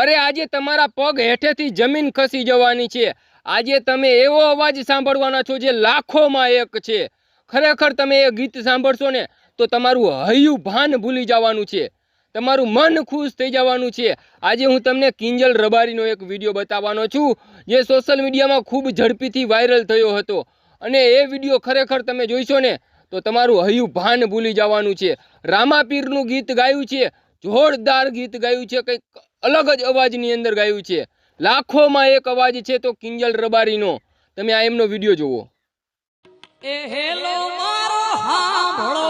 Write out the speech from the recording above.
અરે આજે તમારા પગ હેઠેથી જમીન ખસી જવાની છે. આજે તમે એવો અવાજ સાંભળવાના છો જે લાખોમાં એક છે. ખરેખર તમે એ ગીત સાંભળશો ને, તો તમારું હૈયું ભાન ભૂલી જવાનું છે. તમારું મન ખુશ થઈ જવાનું છે. આજે હું તમને કિંજલ રબારીનો એક વીડિયો બતાવવાનો છું, જે સોશિયલ મીડિયામાં ખૂબ ઝડપીથી વાયરલ થયો હતો. અને એ વીડિયો ખરેખર તમે જોઈશો ને, તો તમારું હૈયું ભાન ભૂલી જવાનું છે. રામાપીરનું ગીત ગાયું છે, જોરદાર ગીત ગાયું છે, કંઈક અલગ જ અવાજની અંદર ગાયું છે. લાખોમાં એક અવાજ છે તો કિંજલ રબારીનો. તમે આ એમનો વીડિયો જુઓ. હેલો મારો હાંભળો.